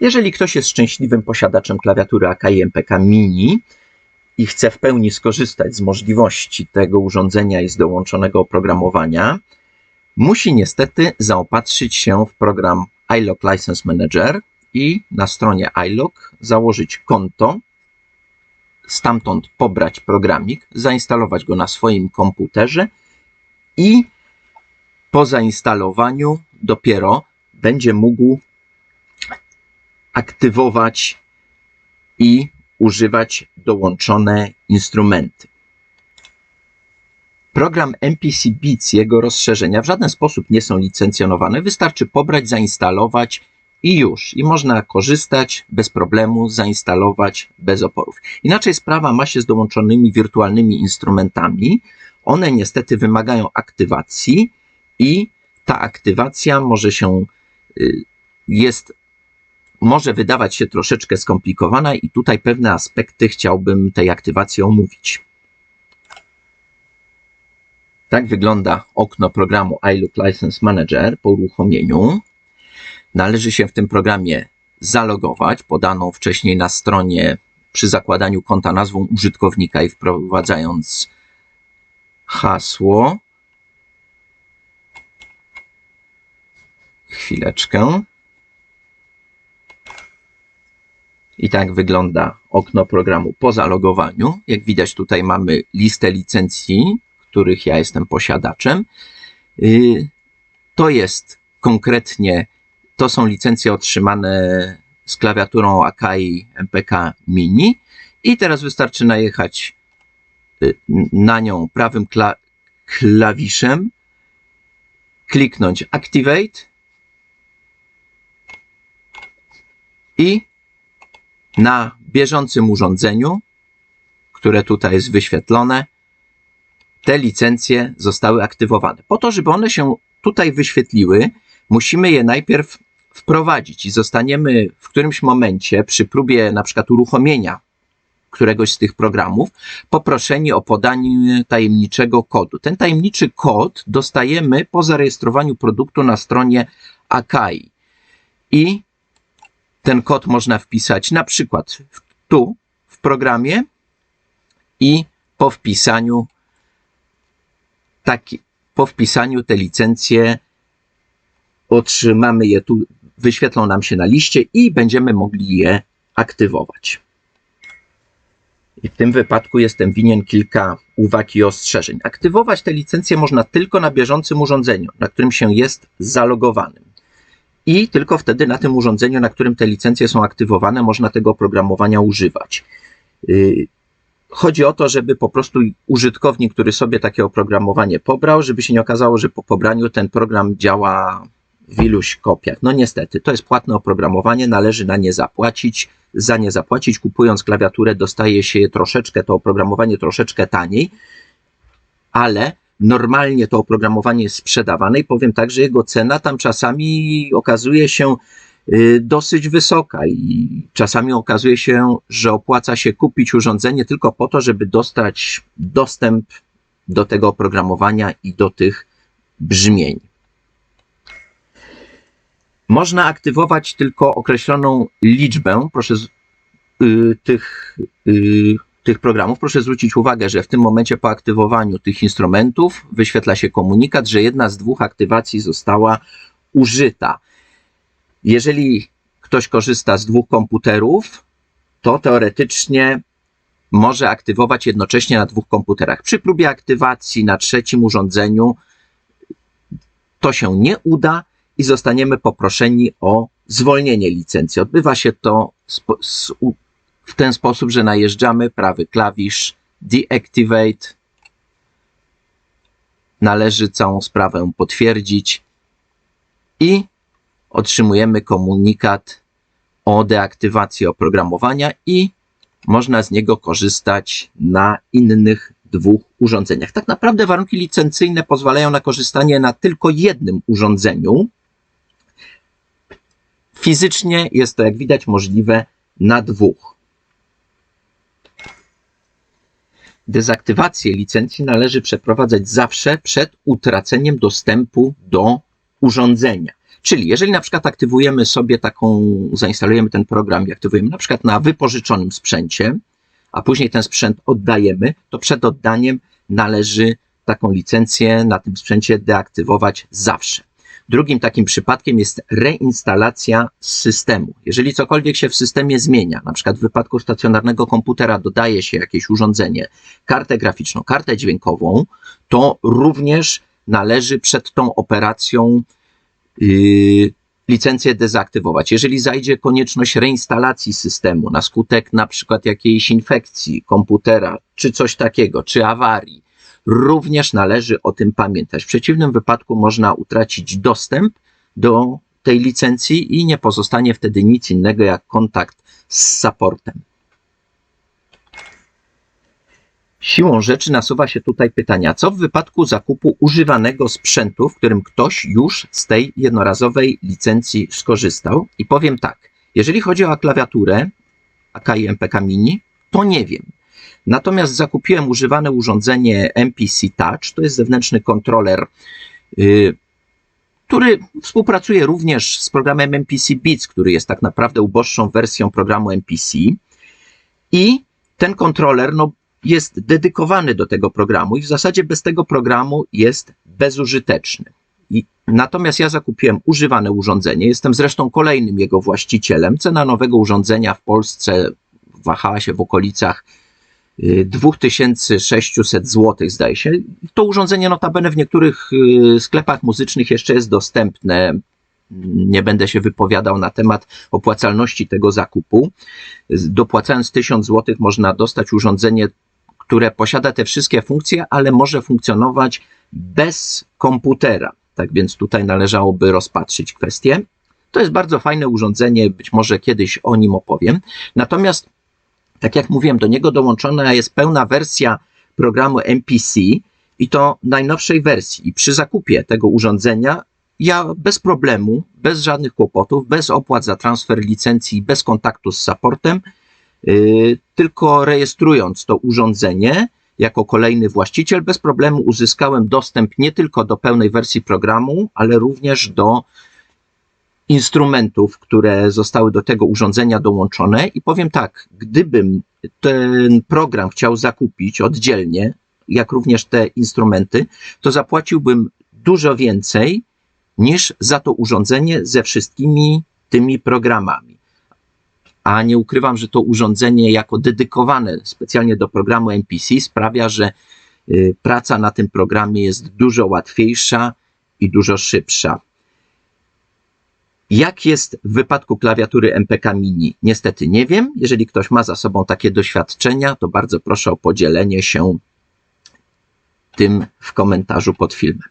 Jeżeli ktoś jest szczęśliwym posiadaczem klawiatury Akai MPK Mini i chce w pełni skorzystać z możliwości tego urządzenia i z dołączonego oprogramowania, musi niestety zaopatrzyć się w program iLock License Manager i na stronie iLock założyć konto, stamtąd pobrać programik, zainstalować go na swoim komputerze i po zainstalowaniu dopiero będzie mógł aktywować i używać dołączone instrumenty. Program MPC Beats jego rozszerzenia w żaden sposób nie są licencjonowane. Wystarczy pobrać, zainstalować i już. I można korzystać bez problemu, zainstalować bez oporów. Inaczej sprawa ma się z dołączonymi wirtualnymi instrumentami. One niestety wymagają aktywacji i ta aktywacja może się, y, jest, może wydawać się troszeczkę skomplikowana i tutaj pewne aspekty chciałbym tej aktywacji omówić. Tak wygląda okno programu iLook License Manager po uruchomieniu. Należy się w tym programie zalogować, podaną wcześniej na stronie przy zakładaniu konta nazwą użytkownika i wprowadzając hasło. Chwileczkę. I tak wygląda okno programu po zalogowaniu. Jak widać, tutaj mamy listę licencji, których ja jestem posiadaczem. Y, to jest konkretnie, to są licencje otrzymane z klawiaturą Akai MPK Mini. I teraz wystarczy najechać y, na nią prawym kla klawiszem, kliknąć Activate i na bieżącym urządzeniu, które tutaj jest wyświetlone, te licencje zostały aktywowane. Po to, żeby one się tutaj wyświetliły, musimy je najpierw wprowadzić i zostaniemy w którymś momencie przy próbie na przykład uruchomienia któregoś z tych programów poproszeni o podanie tajemniczego kodu. Ten tajemniczy kod dostajemy po zarejestrowaniu produktu na stronie Akai. I ten kod można wpisać na przykład tu w programie i po wpisaniu taki, po wpisaniu te licencje otrzymamy je tu, wyświetlą nam się na liście i będziemy mogli je aktywować. I w tym wypadku jestem winien kilka uwag i ostrzeżeń. Aktywować te licencje można tylko na bieżącym urządzeniu, na którym się jest zalogowanym. I tylko wtedy na tym urządzeniu, na którym te licencje są aktywowane, można tego oprogramowania używać. Y, chodzi o to, żeby po prostu użytkownik, który sobie takie oprogramowanie pobrał, żeby się nie okazało, że po pobraniu ten program działa w iluś kopiach. No niestety, to jest płatne oprogramowanie, należy na nie zapłacić. Za nie zapłacić, kupując klawiaturę, dostaje się troszeczkę, to oprogramowanie troszeczkę taniej, ale normalnie to oprogramowanie jest sprzedawane i powiem tak, że jego cena tam czasami okazuje się y, dosyć wysoka i czasami okazuje się, że opłaca się kupić urządzenie tylko po to, żeby dostać dostęp do tego oprogramowania i do tych brzmień. Można aktywować tylko określoną liczbę proszę, y, tych, y, tych programów. Proszę zwrócić uwagę, że w tym momencie po aktywowaniu tych instrumentów wyświetla się komunikat, że jedna z dwóch aktywacji została użyta. Jeżeli ktoś korzysta z dwóch komputerów, to teoretycznie może aktywować jednocześnie na dwóch komputerach. Przy próbie aktywacji na trzecim urządzeniu to się nie uda i zostaniemy poproszeni o zwolnienie licencji. Odbywa się to w ten sposób, że najeżdżamy prawy klawisz Deactivate. Należy całą sprawę potwierdzić i otrzymujemy komunikat o deaktywacji oprogramowania i można z niego korzystać na innych dwóch urządzeniach. Tak naprawdę warunki licencyjne pozwalają na korzystanie na tylko jednym urządzeniu. Fizycznie jest to, jak widać, możliwe na dwóch. Dezaktywację licencji należy przeprowadzać zawsze przed utraceniem dostępu do urządzenia. Czyli jeżeli na przykład aktywujemy sobie taką, zainstalujemy ten program i aktywujemy na przykład na wypożyczonym sprzęcie, a później ten sprzęt oddajemy, to przed oddaniem należy taką licencję na tym sprzęcie deaktywować zawsze. Drugim takim przypadkiem jest reinstalacja systemu. Jeżeli cokolwiek się w systemie zmienia, na przykład w wypadku stacjonarnego komputera dodaje się jakieś urządzenie, kartę graficzną, kartę dźwiękową, to również należy przed tą operacją yy, licencję dezaktywować. Jeżeli zajdzie konieczność reinstalacji systemu na skutek na przykład jakiejś infekcji komputera, czy coś takiego, czy awarii, również należy o tym pamiętać. W przeciwnym wypadku można utracić dostęp do tej licencji i nie pozostanie wtedy nic innego jak kontakt z supportem. Siłą rzeczy nasuwa się tutaj pytania, co w wypadku zakupu używanego sprzętu, w którym ktoś już z tej jednorazowej licencji skorzystał? I powiem tak, jeżeli chodzi o klawiaturę AKI MPK Mini, to nie wiem. Natomiast zakupiłem używane urządzenie MPC Touch, to jest zewnętrzny kontroler, yy, który współpracuje również z programem MPC Beats, który jest tak naprawdę uboższą wersją programu MPC. I ten kontroler no, jest dedykowany do tego programu i w zasadzie bez tego programu jest bezużyteczny. I, natomiast ja zakupiłem używane urządzenie, jestem zresztą kolejnym jego właścicielem. Cena nowego urządzenia w Polsce wahała się w okolicach 2600 zł, zdaje się. To urządzenie notabene w niektórych y, sklepach muzycznych jeszcze jest dostępne. Nie będę się wypowiadał na temat opłacalności tego zakupu. Dopłacając 1000 zł można dostać urządzenie, które posiada te wszystkie funkcje, ale może funkcjonować bez komputera. Tak więc tutaj należałoby rozpatrzyć kwestię. To jest bardzo fajne urządzenie, być może kiedyś o nim opowiem. Natomiast tak jak mówiłem, do niego dołączona jest pełna wersja programu MPC i to najnowszej wersji. I przy zakupie tego urządzenia ja bez problemu, bez żadnych kłopotów, bez opłat za transfer licencji, bez kontaktu z supportem, yy, tylko rejestrując to urządzenie jako kolejny właściciel, bez problemu uzyskałem dostęp nie tylko do pełnej wersji programu, ale również do instrumentów, które zostały do tego urządzenia dołączone. I powiem tak, gdybym ten program chciał zakupić oddzielnie, jak również te instrumenty, to zapłaciłbym dużo więcej niż za to urządzenie ze wszystkimi tymi programami. A nie ukrywam, że to urządzenie jako dedykowane specjalnie do programu MPC sprawia, że y, praca na tym programie jest dużo łatwiejsza i dużo szybsza. Jak jest w wypadku klawiatury MPK Mini? Niestety nie wiem. Jeżeli ktoś ma za sobą takie doświadczenia, to bardzo proszę o podzielenie się tym w komentarzu pod filmem.